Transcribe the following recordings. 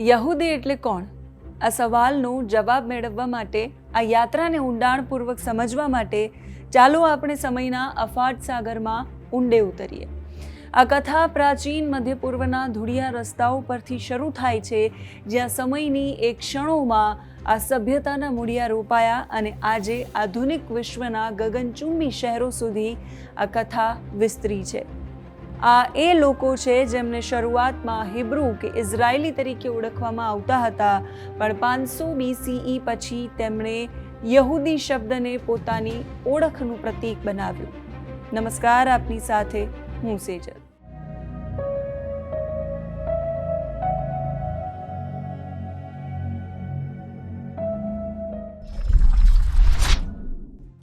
યહૂદી એટલે કોણ? આ સવાલનો જવાબ મેળવવા માટે, આ યાત્રાને ઊંડાણપૂર્વક સમજવા માટે ચાલો આપણે સમયના અફાટ સાગરમાં ઊંડે ઉતરીએ. આ કથા પ્રાચીન મધ્ય પૂર્વના ધૂળિયા રસ્તાઓ પરથી શરૂ થાય છે, જ્યાં સમયની એક ક્ષણોમાં આ સભ્યતાના મૂળિયા રોપાયા અને આજે આધુનિક વિશ્વના ગગનચુંબી શહેરો સુધી આ કથા વિસ્તરી છે. આ એ લોકો છે જેમને શરૂઆતમાં હિબ્રુ કે ઇઝરાયેલી તરીકે ઓળખવામાં આવતા હતા. પણ પાંચસો બીસીઈ પછી તેમણે યહૂદી શબ્દને પોતાની ઓળખનું પ્રતીક બનાવ્યું. નમસ્કાર, આપની સાથે હું સેજલ.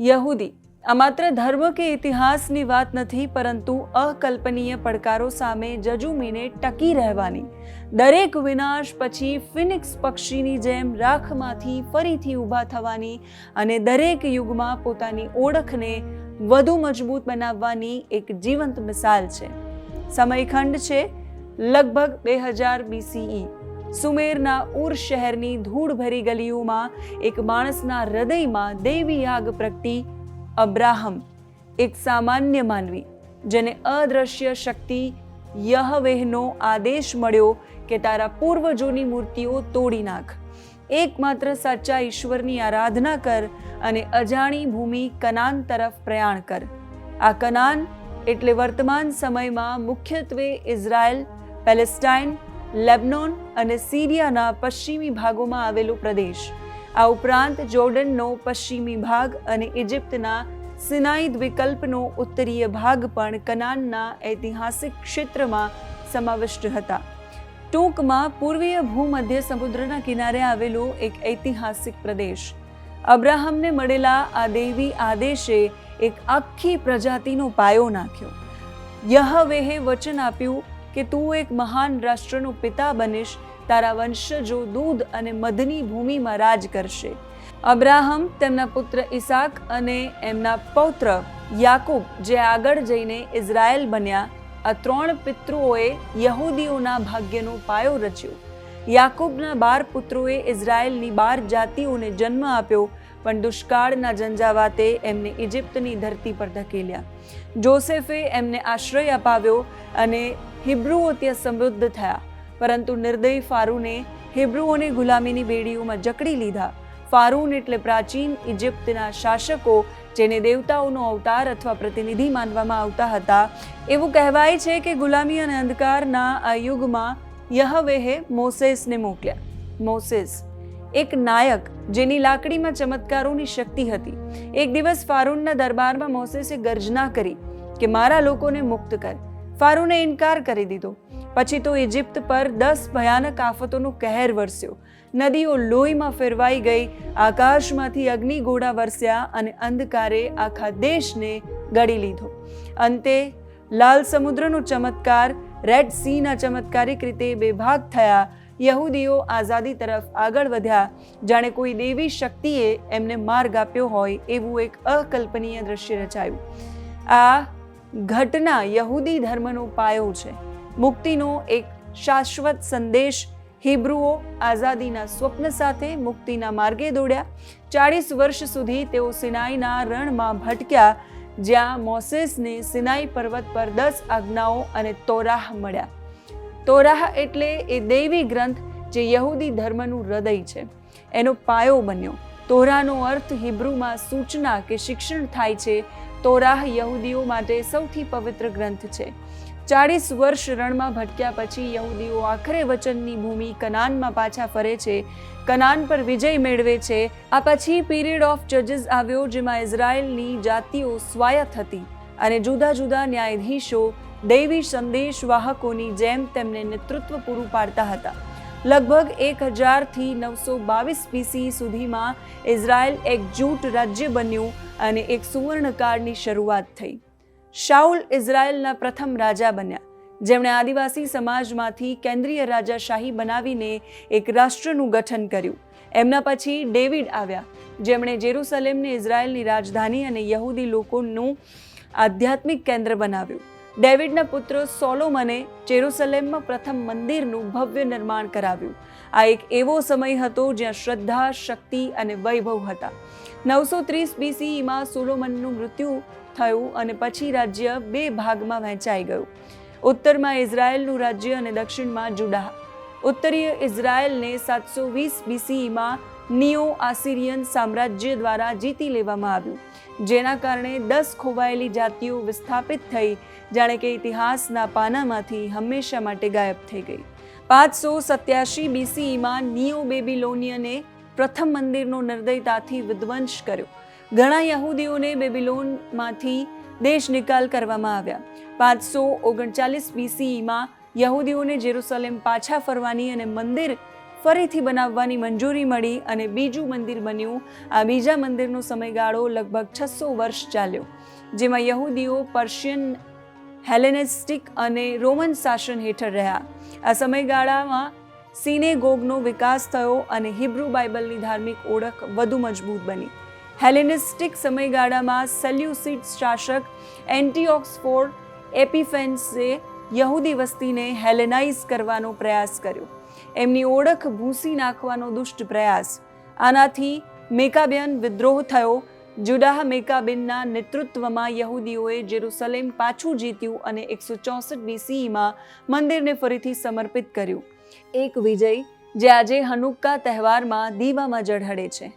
યહૂદી આ માત્ર ધર્મ કે ઇતિહાસની વાત નથી, પરંતુ અકલ્પનીય પડકારો સામે જજુમીને ટકી રહેવાની. દરેક વિનાશ પછી ફિનિક્સ પક્ષીની જેમ રાખમાંથી ફરીથી ઊભા થવાની અને દરેક યુગમાં પોતાની ઓળખને વધુ મજબૂત બનાવવાની એક જીવંત મિસાલ છે. સમયખંડ છે લગભગ બે હજાર બીસીઈ સુમેરના ઉર શહેરની ધૂળભરી ગલીઓમાં એક માણસના હૃદયમાં દૈવી આગ પ્રગટી અબ્રાહમ, એક સામાન્ય માનવી, જેને અદ્રશ્ય શક્તિ યહવેહનો આદેશ મળ્યો કે તારા પૂર્વજોની મૂર્તિઓ તોડી નાખ. એકમાત્ર સાચા ઈશ્વરની આરાધના કર અને અજાણી ભૂમિ કનાન તરફ પ્રયાણ કર. આ કનાન એટલે વર્તમાન સમયમાં મુખ્યત્વે ઇઝરાયલ, પેલેસ્ટાઇન, લેબનોન અને સિરિયાના પશ્ચિમી ભાગોમાં આવેલો પ્રદેશ. આ ઉપરાંત જોર્ડનનો પશ્ચિમી ભાગ અને ઇજિપ્તના સિનાઈ દ્વિકલ્પનો ઉત્તરીય ભાગ પણ કનાનના ઐતિહાસિક ક્ષેત્રમાં સમાવિષ્ટ હતા. ટૂંકમાં પૂર્વીય ભૂમધ્ય સમુદ્રના કિનારે આવેલો એક ઐતિહાસિક પ્રદેશ. અબ્રાહમને મળેલા આ દૈવી આદેશે એક આખી પ્રજાતિનો પાયો નાખ્યો. યહવેહે વચન આપ્યું કે તું એક મહાન રાષ્ટ્રનો પિતા બનીશ તારા વંશજો દૂધ અને મધની ભૂમિમાં રાજ કરશે. અબ્રાહમ, તેમના પુત્ર ઈસાક અને એમના પૌત્ર યાકુબ જે આગળ જઈને ઇઝરાયલ બન્યા, આ ત્રણ પિતૃઓએ યહૂદીઓના ભાગ્યનો પાયો રચ્યો. યાકુબના બાર પુત્રોએ ઇઝરાયલની બાર જાતિઓને જન્મ આપ્યો, પણ દુષ્કાળના ઝંઝાવાતે એમને ઇજિપ્તની ધરતી પર ધકેલ્યા. જોસેફે એમને આશ્રય અપાવ્યો અને હિબ્રુઓ ત્યાં સમૃદ્ધ થયા. પરંતુ નિર્દય ફારૂને હિબ્રુઓને ગુલામીની બેડીઓમાં જકડી લીધા. ફારૂન એટલે પ્રાચીન ઇજિપ્તના શાસકો જેને દેવતાઓનો અવતાર અથવા પ્રતિનિધિ માનવામાં આવતા હતા. એવું કહેવાય છે કે ગુલામી અને અંધકારના આ યુગમાં યહવેહે મોસેસને મોકલ્યા. મોસેસ એક નાયક જેની લાકડીમાં ચમત્કારોની શક્તિ હતી. એક દિવસ ફારૂનના દરબારમાં મોસેસે ગર્જના કરી કે મારા લોકોને મુક્ત કર. ફારૂને ઇનકાર કરી દીધો. પછી તો ઇજિપ્ત પર દસ ભયાનક આફતોનું કહેર વરસ્યો. નદીઓ લોહીમાં ફેરવાઈ ગઈ, આકાશમાંથી અગ્નિગોળા વરસ્યા અને અંધકારે આખા દેશને ગળી લીધો. અંતે લાલ સમુદ્રનો ચમત્કાર રેડ સીના ચમત્કારિક રીતે બેભાગ થયા, યહૂદીઓ આઝાદી તરફ આગળ વધ્યા. જાણે કોઈ દેવી શક્તિએ એમને માર્ગ આપ્યો હોય એવું એક અકલ્પનીય દ્રશ્ય રચાયું. આ ઘટના યહૂદી ધર્મનો પાયો છે. મુક્તિનો એક શાશ્વત સંદેશ હિબ્રુઓ આઝાદીના સ્વપ્ન સાથે મુક્તિના માર્ગે દોડ્યા. ચાળીસ વર્ષ સુધી તેઓ સિનાઈના રણમાં ભટક્યા, જ્યાં મોસેસને સિનાઈ પર્વત પર દસ આજ્ઞાઓ અને તોરાહ મળ્યા. તોરાહ એટલે એ દૈવી ગ્રંથ જે યહૂદી ધર્મનું હૃદય છે. એનો પાયો બન્યો. તોરાનો અર્થ હિબ્રુમાં સૂચના કે શિક્ષણ થાય છે. તોરાહ યહૂદીઓ માટે સૌથી પવિત્ર ગ્રંથ છે. ચાળીસ વર્ષ રણમાં ભટક્યા પછી યહૂદીઓ આખરે વચનની ભૂમિ કનાનમાં પાછા ફરે છે. કનાન પર વિજય મેળવે છે. આ પછી પીરિયડ ઓફ જજીસ આવ્યો જેમાં ઇઝરાયલની જાતિઓ સ્વાયત્ત હતી અને જુદા જુદા ન્યાયાધીશો, દૈવી સંદેશવાહકોની જેમ તેમને નેતૃત્વ પૂરું પાડતા હતા. લગભગ એક હજારથી નવસો બાવીસ બીસી સુધીમાં ઇઝરાયલ એક જૂટ રાજ્ય બન્યું અને એક સુવર્ણકાળની શરૂઆત થઈ. શાઉલ ઇઝરાયલના પ્રથમ રાજા બન્યા, જેમણે આદિવાસી સમાજમાંથી કેન્દ્રીય રાજાશાહી બનાવીને એક રાષ્ટ્રનું ગઠન કર્યું. એમના પછી ડેવિડ આવ્યા, જેમણે જેરુસલેમને ઇઝરાયલની રાજધાની અને યહૂદી લોકોનું આધ્યાત્મિક કેન્દ્ર બનાવ્યું. ડેવિડના પુત્ર સોલોમને જેરુસલેમમાં પ્રથમ મંદિરનું ભવ્ય નિર્માણ કરાવ્યું. આ એક એવો સમય હતો જ્યાં શ્રદ્ધા, શક્તિ અને વૈભવ હતા. નવસો ત્રીસ બીસીઈમાં સોલોમનનું મૃત્યુ થયું અને પછી રાજ્ય બે ભાગમાં વહેંચાઈ ગયું. ઉત્તરમાં ઇઝરાયેલનું રાજ્ય અને દક્ષિણમાં જુડા. ઉત્તરીય ઇઝરાયેલને સાતસો વીસ બીસીઈમાં નિયો આસિરિયન સામ્રાજ્ય દ્વારા જીતી લેવામાં આવ્યું, જેના કારણે દસ ખોવાયેલી જાતિઓ વિસ્થાપિત થઈ, જાણે કે ઇતિહાસના પાનામાંથી હંમેશા માટે ગાયબ થઈ ગઈ. પાંચસો સત્યાસી બીસીઈમાં નિયો બેબીલોનિયને પ્રથમ મંદિરનો નિર્દયતાથી વિધ્વંસ કર્યો ઘણા યહૂદીઓને બેબીલોનમાંથી દેશ નિકાલ કરવામાં આવ્યા. પાંચસો ઓગણચાલીસ બીસીઈમાં યહૂદીઓને જેરુસલેમ પાછા ફરવાની અને મંદિર ફરીથી બનાવવાની મંજૂરી મળી અને બીજું મંદિર બન્યું. આ બીજા મંદિરનો સમયગાળો લગભગ છસો વર્ષ ચાલ્યો, જેમાં યહૂદીઓ પર્શિયન હેલેનેસ્ટિક અને રોમન શાસન હેઠળ રહ્યા. આ સમયગાળામાં સિનેગોગનો વિકાસ થયો અને હિબ્રુ બાઇબલની ધાર્મિક ઓળખ વધુ મજબૂત બની. હેલેનિસ્ટિક સમયગાળામાં સેલ્યુસિડ શાસક એન્ટીઓક્સફોર્ડ એપિફેન્સે યહૂદી વસ્તીને હેલેનાઇઝ કરવાનો પ્રયાસ કર્યો. એમની ઓળખ ભૂંસી નાખવાનો દુષ્ટ પ્રયાસ. આનાથી મેકાબેન વિદ્રોહ થયો. જુડાહ મેકાબેનના નેતૃત્વમાં યહૂદીઓએ જેરુસલેમ પાછું જીત્યું અને એકસો ચોસઠ બીસીઈમાં મંદિરને ફરીથી સમર્પિત કર્યું. એક વિજય જે આજે હનુક્કા તહેવારમાં દીવામાં ઝળહળે છે.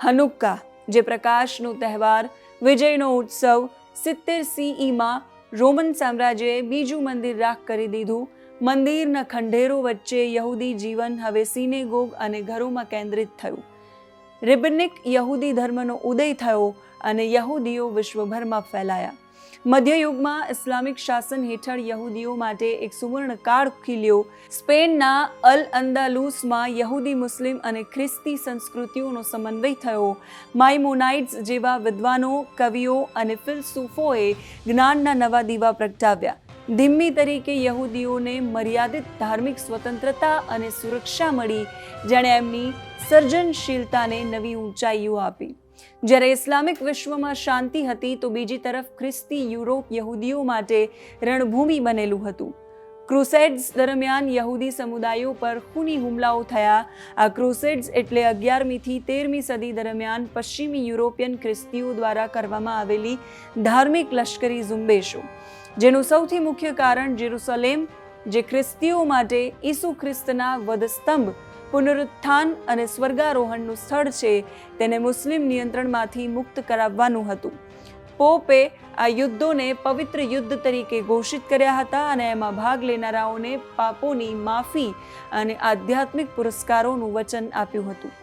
હનુક્કા જે પ્રકાશનો તહેવાર, વિજયનો ઉત્સવ, સિત્તેર સીઈમાં રોમન સામ્રાજ્યએ બીજું મંદિર રાખ કરી દીધું. મંદિરના ખંડેરો વચ્ચે યહૂદી જીવન હવે સિનેગોગ અને ઘરોમાં કેન્દ્રિત થયું. રિબનિક યહૂદી ધર્મનો ઉદય થયો અને યહૂદીઓ વિશ્વભરમાં ફેલાયા. મધ્યયુગમાં ઇસ્લામિક શાસન હેઠળ યહૂદીઓ માટે એક સુવર્ણ કાળ ખીલ્યો. સ્પેનના અલ અંદાલુસમાં યહૂદી મુસ્લિમ અને ખ્રિસ્તી સંસ્કૃતિઓનો સમન્વય થયો. માઇમોનાઇટ્સ જેવા વિદ્વાનો, કવિઓ અને ફિલસૂફોએ જ્ઞાનના નવા દીવા પ્રગટાવ્યા. ધીમ્મી તરીકે યહૂદીઓને મર્યાદિત ધાર્મિક સ્વતંત્રતા અને સુરક્ષા મળી, જેણે એમની સર્જનશીલતાને નવી ઊંચાઈઓ આપી. જ્યારે ઇસ્લામિક વિશ્વમાં શાંતિ હતી તો બીજી તરફ ખ્રિસ્તી યુરોપ યહૂદીઓ માટે રણભૂમિ બનેલું હતું. ક્રુસેડ્સ દરમિયાન યહૂદી સમુદાયો પર ખૂની હુમલાઓ થયા. આ ક્રુસેડ્સ એટલે અગિયારમીથી તેરમી સદી દરમિયાન પશ્ચિમી યુરોપિયન ખ્રિસ્તીઓ દ્વારા કરવામાં આવેલી ધાર્મિક લશ્કરી ઝુંબેશો, જેનું સૌથી મુખ્ય કારણ જેરુસલેમ, જે ખ્રિસ્તીઓ માટે ઈસુ ખ્રિસ્તના વધસ્તંભ પુનરુત્થાન અને સ્વર્ગારોહણનું સ્થળ છે, તેને મુસ્લિમ નિયંત્રણમાંથી મુક્ત કરાવવાનું હતું. પોપે આ યુદ્ધોને પવિત્ર યુદ્ધ તરીકે ઘોષિત કર્યા હતા અને એમાં ભાગ લેનારાઓને પાપોની માફી અને આધ્યાત્મિક પુરસ્કારોનું વચન આપ્યું હતું.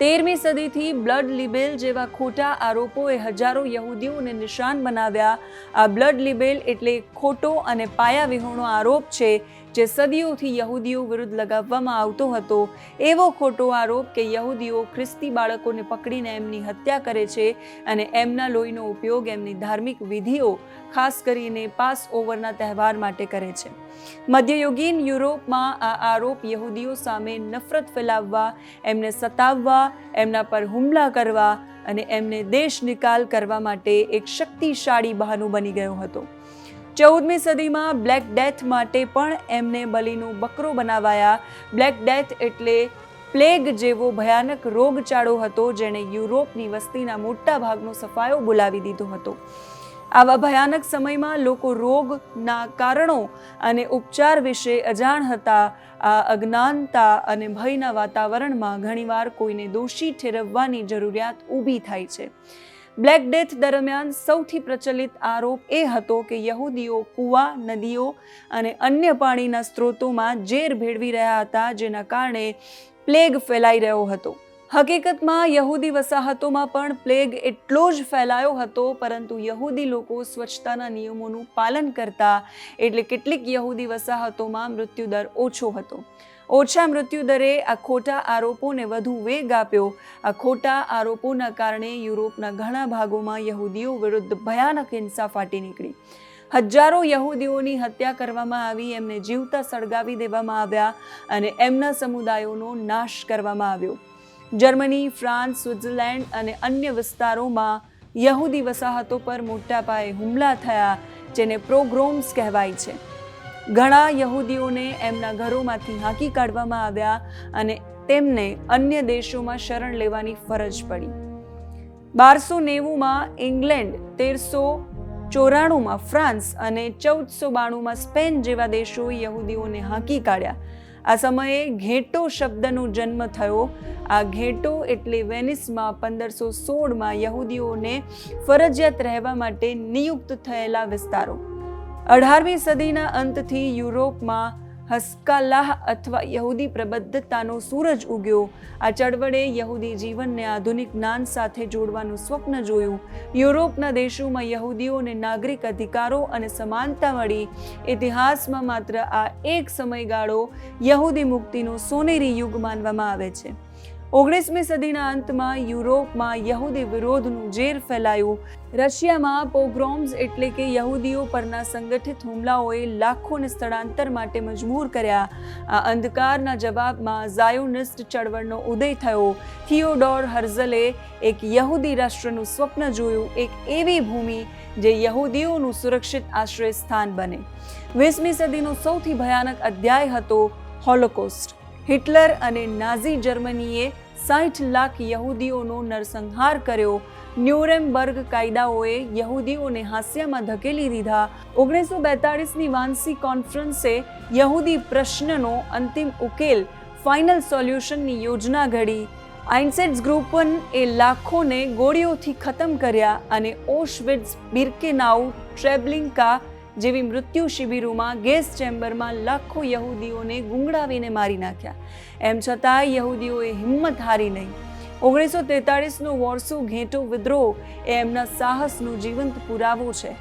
તેરમી સદીથી બ્લડ લિબેલ જેવા ખોટા આરોપોએ હજારો યહૂદીઓને નિશાન બનાવ્યા. આ બ્લડ લિબેલ એટલે ખોટો અને પાયાવિહોણો આરોપ છે જે સદીઓથી યહૂદીઓ વિરુદ્ધ લગાવવામાં આવતો હતો, એવો ખોટો આરોપ કે યહૂદીઓ ખ્રિસ્તી બાળકોને પકડીને એમની હત્યા કરે છે અને એમના લોહીનો ઉપયોગ એમની ધાર્મિક વિધિઓ, ખાસ કરીને પાસ ઓવરના તહેવાર માટે કરે છે. મધ્યયુગીન યુરોપમાં આ આરોપ યહૂદીઓ સામે નફરત ફેલાવવા, એમને સતાવવા, એમના પર હુમલા કરવા અને એમને દેશ નિકાલ કરવા માટે એક શક્તિશાળી બહાનું બની ગયો હતો. ચૌદમી સદીમાં બ્લેક ડેથ માટે પણ એમને બલીનું બકરો બનાવાયા. બ્લેક ડેથ એટલે પ્લેગ જેવો ભયાનક રોગચાળો હતો જેણે યુરોપની વસ્તીના મોટા ભાગનો સફાયો બોલાવી દીધો હતો. આવા ભયાનક સમયમાં લોકો રોગના કારણો અને ઉપચાર વિશે અજાણ હતા આ અજ્ઞાનતા અને ભયના વાતાવરણમાં ઘણીવાર કોઈને દોષી ઠેરવવાની જરૂરિયાત ઊભી થાય છે. બ્લેક ડેથ દરમિયાન સૌથી પ્રચલિત આરોપ એ હતો કે યહૂદીઓ કૂવા, નદીઓ અને અન્ય પાણીના સ્ત્રોતોમાં ઝેર ભેળવી રહ્યા હતા, જેના કારણે પ્લેગ ફેલાઈ રહ્યો હતો. હકીકતમાં યહૂદી વસાહતોમાં પણ પ્લેગ એટલો જ ફેલાયો હતો, પરંતુ યહૂદી લોકો સ્વચ્છતાના નિયમોનું પાલન કરતા એટલે કેટલીક યહૂદી વસાહતોમાં મૃત્યુદર ઓછો હતો. ઓછા મૃત્યુ દરે આ ખોટા આરોપોને વધુ વેગ આપ્યો. આ ખોટા આરોપોના કારણે યુરોપના ઘણા ભાગોમાં યહૂદીઓ વિરુદ્ધ ભયાનક હિંસા ફાટી નીકળી. હજારો યહૂદીઓની હત્યા કરવામાં આવી, એમને જીવતા સળગાવી દેવામાં આવ્યા અને એમના સમુદાયોનો નાશ કરવામાં આવ્યો. જર્મની, ફ્રાન્સ, સ્વિટ્ઝરલેન્ડ અને અન્ય વિસ્તારોમાં યહૂદી વસાહતો પર મોટા પાયે હુમલા થયા, જેને પ્રોગ્રોમ્સ કહેવાય છે. ઘણા યહૂદીઓને એમના ઘરોમાંથી હાંકી કાઢવામાં આવ્યા અને તેમને અન્ય દેશોમાં શરણ લેવાની ફરજ પડી. બારસો નેવુંમાં ઇંગ્લેન્ડ, તેરસો ચોરાણુંમાં ફ્રાન્સ અને ચૌદસો બાણુંમાં સ્પેન જેવા દેશોએ યહૂદીઓને હાંકી કાઢ્યા. આ સમયે ઘેટો શબ્દનો જન્મ થયો. આ ઘેટો એટલે વેનિસમાં પંદરસો સોળમાં યહૂદીઓને ફરજિયાત રહેવા માટે નિયુક્ત થયેલા વિસ્તારો. અઢારમી સદીના અંતથી યુરોપમાં હસ્કાલાહ અથવા યહૂદી પ્રબદ્ધતાનો સૂરજ ઉગ્યો. આ ચળવળે યહૂદી જીવનને આધુનિક જ્ઞાન સાથે જોડવાનું સ્વપ્ન જોયું. યુરોપના દેશોમાં યહૂદીઓને નાગરિક અધિકારો અને સમાનતા મળી. ઇતિહાસમાં માત્ર આ એક સમયગાળો યહૂદી મુક્તિનો સોનેરી યુગ માનવામાં આવે છે. ઓગણીસમી સદીના અંતમાં યુરોપમાં યહૂદી વિરોધનું ઝેર ફેલાયું. રશિયામાં પોગ્રોમ્સ એટલે કે યહૂદીઓ પરના સંગઠિત હુમલાઓએ લાખોને સ્થળાંતર માટે મજબૂર કર્યા. આ અંધકારના જવાબમાં ઝાયોનિસ્ટ ચળવળનો ઉદય થયો. થિયોડોર હર્ઝલે એક યહૂદી રાષ્ટ્રનું સ્વપ્ન જોયું, એક એવી ભૂમિ જે યહૂદીઓનું સુરક્ષિત આશ્રય સ્થાન બને. વીસમી સદીનો સૌથી ભયાનક અધ્યાય હતો હોલોકોસ્ટ. હિટલર અને નાઝી જર્મનીએ સાઠ લાખ યહૂદીઓનો નરસંહાર કર્યો. ન્યુરેમબર્ગ કાયદાઓએ યહૂદીઓને હાસ્યમાં ધકેલી દીધા. ઓગણીસો બેતાળીસની વાંસી કોન્ફરન્સે યહૂદી પ્રશ્નનો અંતિમ ઉકેલ, ફાઇનલ સોલ્યુશનની યોજના ઘડી. આઇન્સેટ્સ ગ્રુપન એ લાખોને ગોળીઓથી ખતમ કર્યા અને ઓશવિટ્સ બિર્કેનાઉ, ટ્રેબલિંકા જેવી મૃત્યુ શિબિરોમાં ગેસ ચેમ્બરમાં લાખો યહૂદીઓને ગુંગળાવીને મારી નાખ્યા. એમ છતાં યહૂદીઓએ હિંમત હારી નહીં. ઓગણીસો તેતાળીસનો વોર્સો ઘેંટો વિદ્રોહ એ એમના સાહસનો જીવંત પુરાવો છે.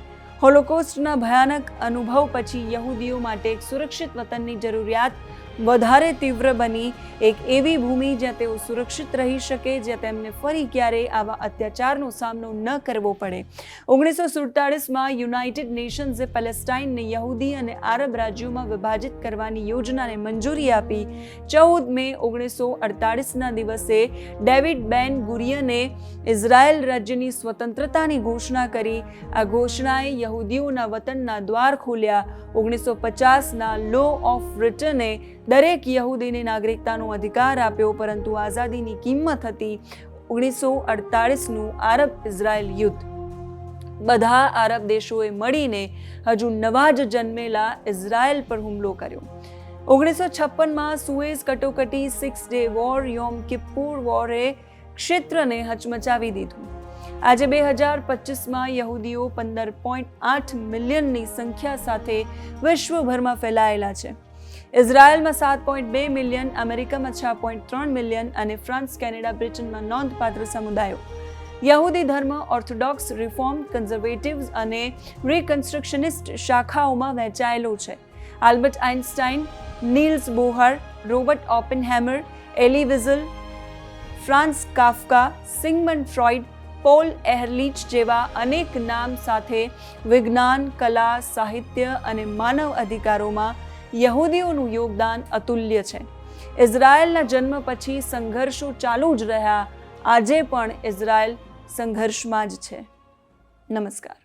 હોલોકોસ્ટના ભયાનક અનુભવ પછી યહૂદીઓ માટે એક સુરક્ષિત વતનની જરૂરિયાત વધારે તીવ્ર બની, એક એવી ભૂમિ જ્યાં તેઓ સુરક્ષિત રહી શકે, જ્યાં તેમને ફરી ક્યારેય આવા અત્યાચારનો સામનો ન કરવો પડે. ઓગણીસો સુડતાળીસમાં યુનાઇટેડ નેશન્સે પેલેસ્ટાઇનને યહૂદી અને આરબ રાજ્યોમાં વિભાજિત કરવાની યોજનાને મંજૂરી આપી. ચૌદ મે ઓગણીસો અડતાળીસના દિવસે ડેવિડ બેન ગુરિયને ઇઝરાયેલ રાજ્યની સ્વતંત્રતાની ઘોષણા કરી. આ ઘોષણાએ યહૂદીઓના વતનના દ્વાર ખોલ્યા. ઓગણીસો પચાસના લો ઓફ રિટર્ને દરેક યહૂદીને નાગરિકતાનો અધિકાર આપ્યો, પરંતુ આઝાદીની કિંમત હતી ઓગણીસો અડતાળીસનું આરબ ઇઝરાયલ યુદ્ધ. બધા આરબ દેશોએ મળીને હજુ નવા જ જન્મેલા ઇઝરાયલ પર હુમલો કર્યો. ઓગણીસો છપ્પનમાં સુએઝ કટોકટી six day war, Yom Kippur વોરે ક્ષેત્રને હચમચાવી દીધું. આજે બે હજાર પચીસમાં યહૂદીઓ પંદર પોઈન્ટ આઠ મિલિયનની સંખ્યા સાથે વિશ્વભરમાં ફેલાયેલા છે. ઇઝરાયલમાં સાત પોઈન્ટ બે મિલિયન, અમેરિકામાં છ પોઈન્ટ ત્રણ મિલિયન અને ફ્રાન્સ, કેનેડા, બ્રિટનમાં નોંધપાત્ર સમુદાયો. યહૂદી ધર્મ, ઓર્થોડોક્સ, રિફોર્મ, કન્ઝર્વેટિવ્સ અને રિકન્સ્ટ્રક્શનિસ્ટ શાખાઓમાં વહેંચાયેલો છે. Albert Einstein, Niels Bohr, Robert Oppenheimer, Elie Wiesel, Franz Kafka, Sigmund Freud, Paul Ehrlich જેવા અનેક નામ સાથે વિજ્ઞાન, કલા, સાહિત્ય અને માનવ અધિકારોમાં યહૂદીઓનું યોગદાન અતુલ્ય છે. ઇઝરાયલના જન્મ પછી સંઘર્ષો ચાલુ જ રહ્યા. આજે પણ ઇઝરાયલ સંઘર્ષમાં જ છે. નમસ્કાર.